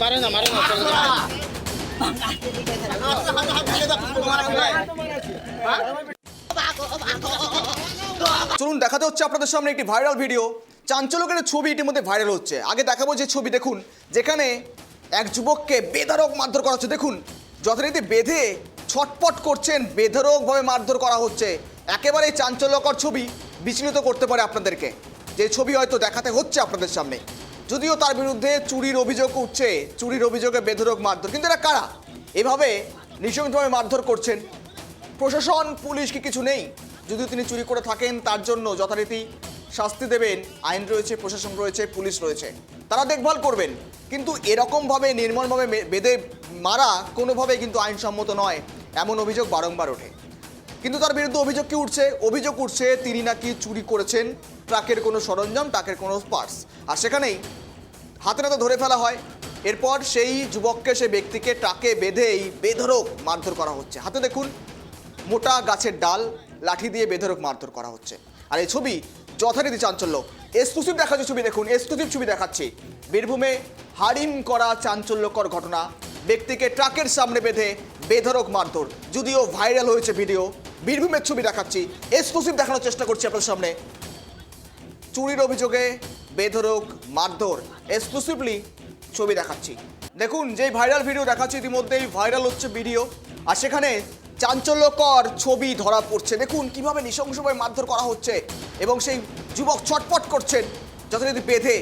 মারে না মারে চলুন দেখাতে হচ্ছে আপনাদের সামনে একটি ভাইরাল ভিডিও চাঞ্চল্যকের ছবি ইতিমধ্যে ভাইরাল হচ্ছে। আগে দেখাবো যে ছবি, দেখুন, যেখানে এক যুবককে বেধারক মারধর করা হচ্ছে। দেখুন, যথারীতি বেঁধে ছটপট করছেন বেধরকভাবে মারধর করা হচ্ছে। একেবারেই চাঞ্চল্যকর ছবি বিচলিত করতে পারে আপনাদেরকে। যে ছবি হয়তো দেখাতে হচ্ছে আপনাদের সামনে। যদিও তার বিরুদ্ধে চুরির অভিযোগ উঠছে, চুরির অভিযোগে বেধরক মারধর। কিন্তু এরা কারা? এভাবে নৃশংসভাবে মারধর করছেন। প্রশাসন, পুলিশ কি কিছু নেই? যদি তিনি চুরি করে থাকেন, তার জন্য যথারীতি শাস্তি দেবেন। আইন রয়েছে, প্রশাসন রয়েছে, পুলিশ রয়েছে। তারা দেখভাল করবেন। কিন্তু এরকমভাবে নির্মলভাবে বেঁধে মারা কোনোভাবে কিন্তু আইনসম্মত নয়। এমন অভিযোগ বারংবার ওঠে। কিন্তু তার বিরুদ্ধে অভিযোগ কি উঠছে? অভিযোগ উঠছে, তিনি নাকি চুরি করেছেন, ট্রাকের কোনো সরঞ্জাম, ট্রাকের কোনো পার্স আর সেখানেই হাতে নাতে ধরে ফেলা হয়। এরপর সেই যুবককে সে ব্যক্তিকে ট্রাকে বেঁধেই বেধরক মারধর করা হচ্ছে। হাতে দেখুন, মোটা গাছের ডাল, লাঠি দিয়ে বেধরক মারধর করা হচ্ছে। আর এই ছবি যথারীতি চাঞ্চল্য। এক্সক্লুসিভ দেখাচ্ছে ছবি দেখুন এক্সক্লুসিভ ছবি দেখাচ্ছি। বীরভূমে হারিম করা চাঞ্চল্যকর ঘটনা। ব্যক্তিকে ট্রাকের সামনে বেঁধে বেধরক মারধর। যদিও ভাইরাল হয়েছে ভিডিও। বীরভূমের ছবি দেখাচ্ছি। এক্সক্লুসিভ দেখানোর চেষ্টা করছি আপনার সামনে। চুরির অভিযোগে বেধরক মারধর। এক্সক্লুসিভলি ছবি দেখাচ্ছি। দেখুন যে ভাইরাল ভিডিও দেখাচ্ছি, ইতিমধ্যেই ভাইরাল হচ্ছে ভিডিও। আর সেখানে চাঞ্চল্যকর ছবি ধরা পড়ছে। দেখুন, কীভাবে নৃশংসভাবে মারধর করা হচ্ছে এবং সেই যুবক ছটপট করছেন যথারীতি বেঁধে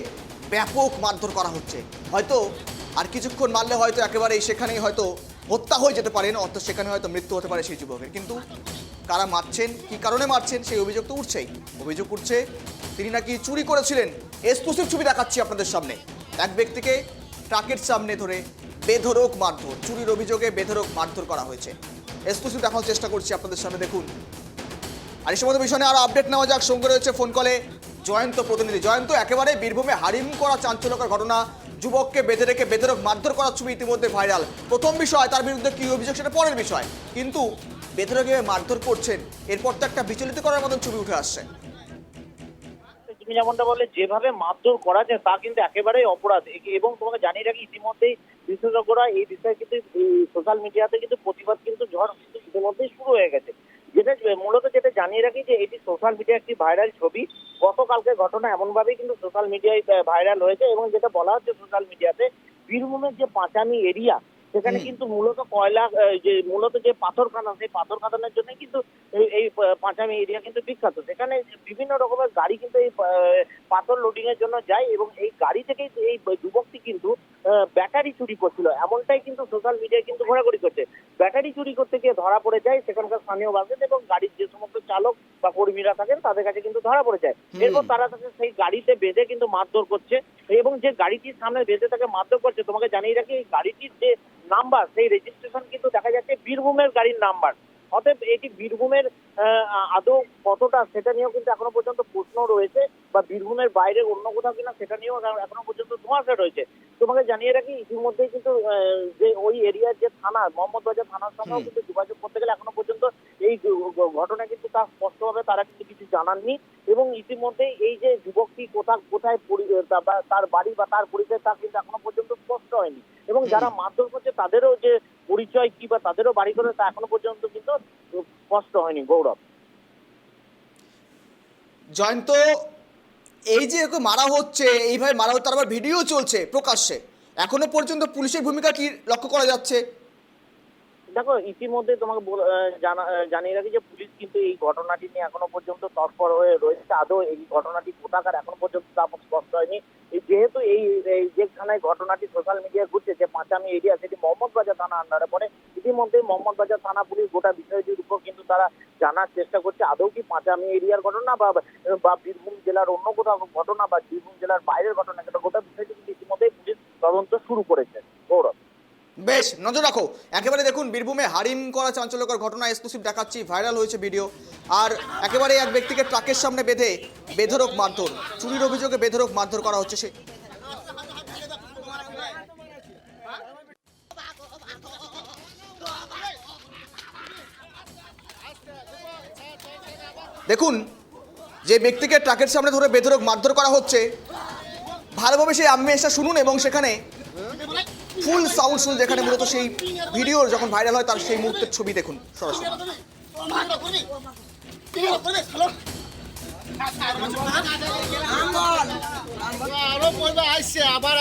ব্যাপক মারধর করা হচ্ছে। হয়তো আর কিছুক্ষণ মারলে হয়তো একেবারেই সেখানেই হয়তো হত্যা হয়ে যেতে পারেন, অর্থাৎ সেখানে হয়তো মৃত্যু হতে পারে সেই যুবকের। কিন্তু কারা মারছেন, কি কারণে মারছেন, সেই অভিযোগ তো উঠছেই। অভিযোগ উঠছে, তিনি নাকি চুরি করেছিলেন। এক্সক্লুসিভ ছবি দেখাচ্ছি আপনাদের সামনে। এক ব্যক্তিকে ট্রাকের সামনে ধরে বেধরক মারধর, চুরির অভিযোগে বেধরক মারধর করা হয়েছে। এক্সক্লুসিভ দেখানোর চেষ্টা করছি আপনাদের সামনে, দেখুন। আর এই সমস্ত বিষয় নিয়ে আরও আপডেট নেওয়া যাক। সঙ্গে রয়েছে ফোন কলে জয়ন্ত প্রতিনিধি। জয়ন্ত, একেবারে বীরভূমে হারিম করা চাঞ্চল্যকর ঘটনা। যুবককে বেঁধে রেখে বেধরক মারধর করার ছবি ইতিমধ্যে ভাইরাল। প্রথম বিষয়, তার বিরুদ্ধে কি অভিযোগ সেটা পরের বিষয়। কিন্তু বেধরক এভাবে মারধর করছেন, এরপর তো একটা বিচলিত করার মতন ছবি উঠে আসছে। তুমি যেমনটা বললে যেভাবে মারধর করা যায় তা কিন্তু একেবারেই অপরাধ। এবং তোমাকে জানিয়ে রাখি, ইতিমধ্যেই বিশেষজ্ঞরা এই বিষয়ে কিন্তু সোশ্যাল মিডিয়াতে কিন্তু প্রতিবাদ কিন্তু, ঝড় কিন্তু ইতিমধ্যেই শুরু হয়ে গেছে। যেটা, মূলত যেটা জানিয়ে রাখি যে, এটি সোশ্যাল মিডিয়া একটি ভাইরাল ছবি। গতকালকে ঘটনা এমনভাবেই কিন্তু সোশ্যাল মিডিয়ায় ভাইরাল হয়েছে এবং যেটা বলা হচ্ছে সোশ্যাল মিডিয়াতে বীরভূমের যে পাঁচামি এরিয়া সেখানে কিন্তু মূলত কয়লা যে মূলত যে পাথর খাদান সেই পাথর খাদানের জন্য কিন্তু এই- এই পাঁচামি এরিয়া কিন্তু বিখ্যাত। সেখানে বিভিন্ন রকমের গাড়ি কিন্তু এই পাথর লোডিং এর জন্য যায় এবং এই গাড়ি থেকেই এই যুবকটি কিন্তু ব্যাটারি চুরি করছিল। এমনটাই কিন্তু সোশ্যাল মিডিয়ায় কিন্তু ঘোরাঘুরি করছে। ব্যাটারি চুরি করতে গিয়ে ধরা পড়ে যায় সেখানকার স্থানীয় বাসিন্দা এবং গাড়ির যে সমস্ত চালক বা কর্মীরা থাকেন তাদের কাছে কিন্তু ধরা পড়ে যায়। এরপর তারা তাকে সেই গাড়িতে বেঁধে কিন্তু মারধর করছে এবং যে গাড়িটির সামনে বেঁধে তাকে মারধর করছে তোমাকে জানিয়ে রাখি এই গাড়িটির যে নাম্বার সেই রেজিস্ট্রেশন কিন্তু দেখা যাচ্ছে বীরভূমের গাড়ির নাম্বার অতএব এটি বীরভূমের আদৌ কতটা সেটা নিয়েও কিন্তু এখনও পর্যন্ত প্রশ্ন রয়েছে বা বীরভূমের বাইরে অন্য কোথাও কিনা সেটা নিয়েও এখনও পর্যন্ত ধোঁয়াশা রয়েছে। তোমাকে জানিয়ে রাখি ইতিমধ্যেই কিন্তু যে ওই এরিয়ার যে থানা মোহাম্মদ বাজার থানার সঙ্গেও কিন্তু যোগাযোগ করতে গেলে এখনও পর্যন্ত এই ঘটনা কিন্তু তা স্পষ্টভাবে তারা কিন্তু কিছু জানাননি। এবং ইতিমধ্যেই এই যে যুবকটি কোথা কোথায় তার বাড়ি বা তার পরিচয় তা কিন্তু এখনও পর্যন্ত স্পষ্ট হয়নি। এবং যারা মারধর করছে তাদেরও যে পরিচয় কি বা তাদেরও বাড়ি করে তা এখনও পর্যন্ত কিন্তু স্পষ্ট হয়নি গৌরব। জয়ন্ত এই যে ওকে মারা হচ্ছে, এইভাবে মারা হচ্ছে আবার ভিডিও চলছে প্রকাশ্যে। এখনও পর্যন্ত পুলিশের ভূমিকা কি লক্ষ্য করা যাচ্ছে? দেখো, ইতিমধ্যে তোমাকে জানিয়ে রাখি যে পুলিশ কিন্তু এই ঘটনাটি নিয়ে এখনও পর্যন্ত তৎপর হয়ে রয়েছে। আদৌ এই ঘটনাটি কোথাকার এখনও পর্যন্ত তা স্পষ্ট হয়নি। যেহেতু এই এই যেখানে ঘটনাটি সোশ্যাল মিডিয়ায় ঘুরছে যে পাঁচামি এরিয়া সেটি মোহাম্মদ বাজার থানা আন্ডারে পড়ে। ইতিমধ্যে মোহাম্মদ বাজার থানা পুলিশ গোটা বিষয়টির উপর কিন্তু তারা জানার চেষ্টা করছে। আদৌ কি পাঁচামি এরিয়ার ঘটনা বা বা বীরভূম জেলার অন্য কোথাও ঘটনা বা বীরভূম জেলার বাইরের ঘটনা কিন্তু গোটা বিষয়টি কিন্তু ইতিমধ্যেই পুলিশ তদন্ত শুরু করেছে। গৌরব। বেশ, নজর রাখো। একেবারে দেখুন, বীরভূমে হারিম করা চাঞ্চল্যকর ঘটনা এক্সক্লুসিভ দেখাচ্ছি, ভাইরাল হয়েছে ভিডিও। আর একেবারে এক ব্যক্তিকে ট্রাকের সামনে বেঁধে বেধরক মারধর, চুরির অভিযোগে বেধরক মারধর করা হচ্ছে সে। দেখুন যে ব্যক্তিকে ট্রাকের সামনে ধরে বেধরক মারধর করা হচ্ছে ভালোভাবে সেই আমেজটা শুনুন এবং সেখানে ফুল সাউন্ড শুনুন যেখানে মূলত সেই ভিডিও যখন ভাইরাল হয় তার সেই মুহূর্তের ছবি দেখুন সরাসরি আরও পড়বে আইসছে আবার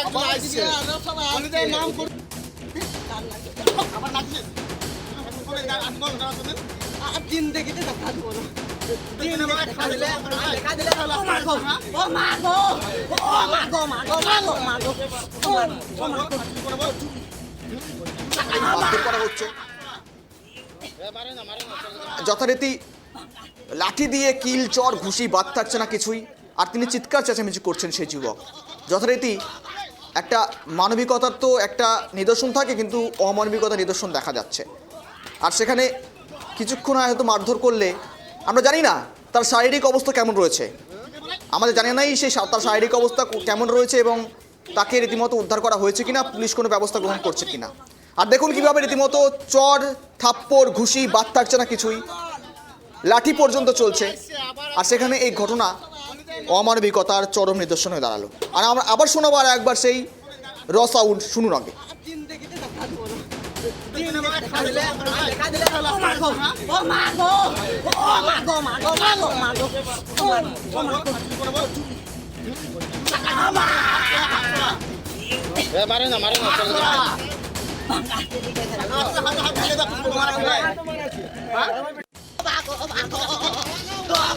যথারীতি লাঠি দিয়ে কিল, চর, ঘুষি, বাদ থাকছে না কিছুই। আর তিনি চিৎকার চেঁচামেচি করছেন সেই যুবক। যথারীতি একটা মানবিকতার তো একটা নিদর্শন থাকে, কিন্তু অমানবিকতার নিদর্শন দেখা যাচ্ছে। আর সেখানে কিছুক্ষণ হয়তো মারধর করলে, আমরা জানি না তার শারীরিক অবস্থা কেমন রয়েছে? আমাদের জানি নাই সেই তার শারীরিক অবস্থা কেমন রয়েছে এবং তাকে রীতিমতো উদ্ধার করা হয়েছে কিনা, পুলিশ কোনো ব্যবস্থা গ্রহণ করছে কিনা। আর দেখুন কীভাবে রীতিমতো চর, থাপ্পড়, ঘুষি, বাদ থাকছে না কিছুই। লাঠি পর্যন্ত চলছে। আর সেখানে এই ঘটনা অমানবিকতার চরম নিদর্শন হয়ে দাঁড়াল। আর আমরা আবার শোনাবো আর একবার সেই র সাউন্ড শুনুন আগে। মারে না মারে। না